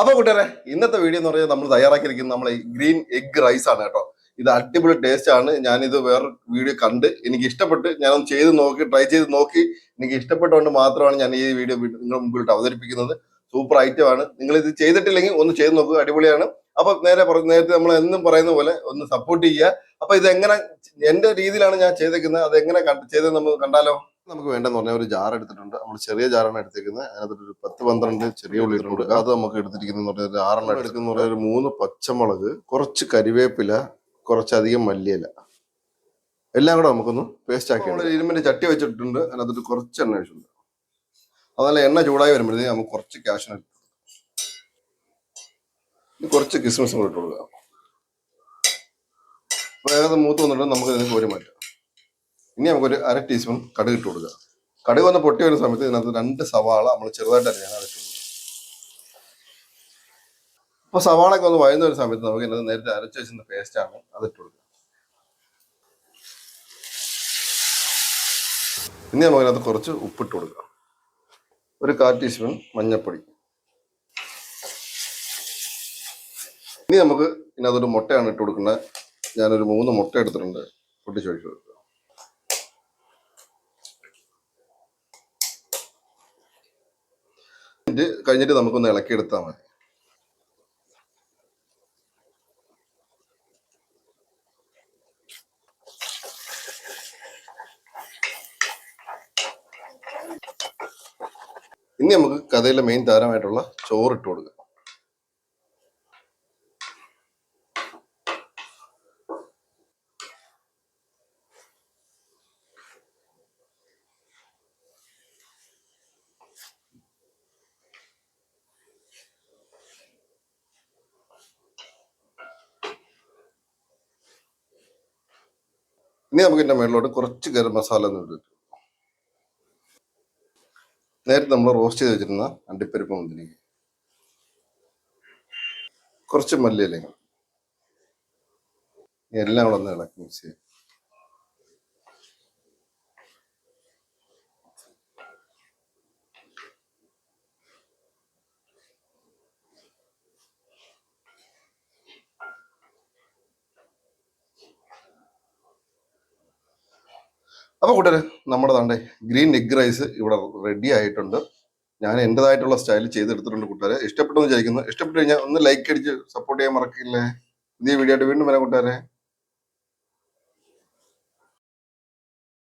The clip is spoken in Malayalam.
അപ്പൊ കൂട്ടുകാരെ ഇന്നത്തെ വീഡിയോ എന്ന് പറഞ്ഞാൽ നമ്മൾ തയ്യാറാക്കിയിരിക്കുന്നത് നമ്മൾ ഗ്രീൻ എഗ് റൈസ് ആണ് കേട്ടോ. ഇത് അടിപൊളി ടേസ്റ്റ് ആണ്. ഞാനിത് വേറെ വീഡിയോ കണ്ട് എനിക്ക് ഇഷ്ടപ്പെട്ട് ഞാനൊന്ന് ചെയ്ത് നോക്കി ട്രൈ ചെയ്ത് നോക്കി. എനിക്ക് ഇഷ്ടപ്പെട്ടുകൊണ്ട് മാത്രമാണ് ഞാൻ ഈ വീഡിയോ നിങ്ങളുടെ മുമ്പിലോട്ട് അവതരിപ്പിക്കുന്നത്. സൂപ്പർ ഐറ്റം ആണ്. നിങ്ങൾ ഇത് ചെയ്തിട്ടില്ലെങ്കിൽ ഒന്ന് ചെയ്ത് നോക്കുക അടിപൊളിയാണ്. അപ്പൊ നേരെ നേരത്തെ നമ്മൾ എന്നും പറയുന്ന പോലെ ഒന്ന് സപ്പോർട്ട് ചെയ്യുക. അപ്പൊ ഇത് എങ്ങനെ എന്റെ രീതിയിലാണ് ഞാൻ ചെയ്തേക്കുന്നത്. അത് എങ്ങനെ ചെയ്ത് നമുക്ക് കണ്ടാലോ? നമുക്ക് വേണ്ടെന്ന് പറഞ്ഞാൽ ഒരു ജാർ എടുത്തിട്ടുണ്ട്. നമ്മൾ ചെറിയ ജാറാണ് എടുത്തിരിക്കുന്നത് അതിനകത്ത് ഒരു പത്ത് പന്ത്രണ്ട് ചെറിയ ഉള്ളി അത് നമുക്ക് എടുത്തിരിക്കുന്നത് പറഞ്ഞാൽ ഒരു ആറെണ്ണം എടുക്കുന്ന പറഞ്ഞാൽ ഒരു മൂന്ന് പച്ചമുളക് കുറച്ച് കരിവേപ്പില കുറച്ചധികം മല്ലിയില. എല്ലാം കൂടെ നമുക്കൊന്ന് പേസ്റ്റ് ആക്കി നമ്മൾ ഇരുമ്പിന്റെ ചട്ടി വെച്ചിട്ടുണ്ട്. അതിനകത്ത് കുറച്ച് എണ്ണ ഒഴിച്ചിട്ടുണ്ട്. അതല്ല എണ്ണ ചൂടായി വരുമ്പോഴത്തേക്ക് നമുക്ക് കുറച്ച് ക്യാഷിന് കുറച്ച് കിസ്മസ് കൂടെ ഇട്ട് കൊടുക്കുക അപ്പൊ ഏകദേശം മൂത്ത് വന്നിട്ട് നമുക്ക് ഇതിന് കോരി മാറ്റാം. ഇനി നമുക്കൊരു അര ടീസ്പൂൺ കടുക് ഇട്ട് കൊടുക്കുക. കടുക് വന്ന് പൊട്ടി വരുന്ന സമയത്ത് ഇതിനകത്ത് രണ്ട് സവാള നമ്മൾ ചെറുതായിട്ട് അരിഞ്ഞാണ് അരച്ചിട്ടുണ്ട് കൊടുക്കുക. അപ്പൊ സവാളയൊക്കെ ഒന്ന് വഴന്ന ഒരു സമയത്ത് നമുക്ക് ഇതിനകത്ത് നേരത്തെ അരച്ച് വെച്ചിരുന്ന പേസ്റ്റാണ് അത് ഇട്ട് കൊടുക്കുക. ഇനി നമുക്ക് ഇതിനകത്ത് കുറച്ച് ഉപ്പിട്ട് കൊടുക്കുക ഒരു കാൽ ടീസ്പൂൺ മഞ്ഞൾപ്പൊടി ഇനി നമുക്ക് ഇതിനകത്തൊരു മുട്ടയാണ് ഇട്ട് കൊടുക്കുന്നത്. ഞാനൊരു മൂന്ന് മുട്ട എടുത്തിട്ടുണ്ട്. പൊട്ടിച്ചൊഴിച്ചു കൊടുക്കുക. ഇത് കഴിഞ്ഞിട്ട് നമുക്കൊന്ന് ഇളക്കിയെടുത്താൽ മതി. ഇനി നമുക്ക് കഥയിലെ മെയിൻ താരമായിട്ടുള്ള ചോറ് ഇട്ട് കൊടുക്കാം. ഇനി നമുക്ക് ഇതിന്റെ മേളിലോട്ട് കുറച്ച് ഗരം മസാല ഒന്ന്. നേരത്തെ നമ്മൾ റോസ്റ്റ് ചെയ്ത് വെച്ചിരുന്ന അണ്ടിപ്പരിപ്പ് മുന്തിരി കുറച്ച് മല്ലിയിലയും എല്ലാം കൂടെ ഒന്ന് ഇളക്കി മിക്സ് ചെയ്യാം. അപ്പൊ കൂട്ടര് നമ്മുടെ തണ്ടേ ഗ്രീൻ എഗ് റൈസ് ഇവിടെ റെഡി ആയിട്ടുണ്ട്. ഞാൻ എന്റെതായിട്ടുള്ള സ്റ്റൈൽ ചെയ്തെടുത്തിട്ടുണ്ട് കൂട്ടുകാരെ ഇഷ്ടപ്പെട്ടു വിചാരിക്കുന്നു. ഇഷ്ടപ്പെട്ടു കഴിഞ്ഞാൽ ഒന്ന് ലൈക്ക് അടിച്ച് സപ്പോർട്ട് ചെയ്യാൻ മറക്കില്ലേ. പുതിയ വീഡിയോ ആയിട്ട് വീണ്ടും വരാം കൂട്ടുകാരെ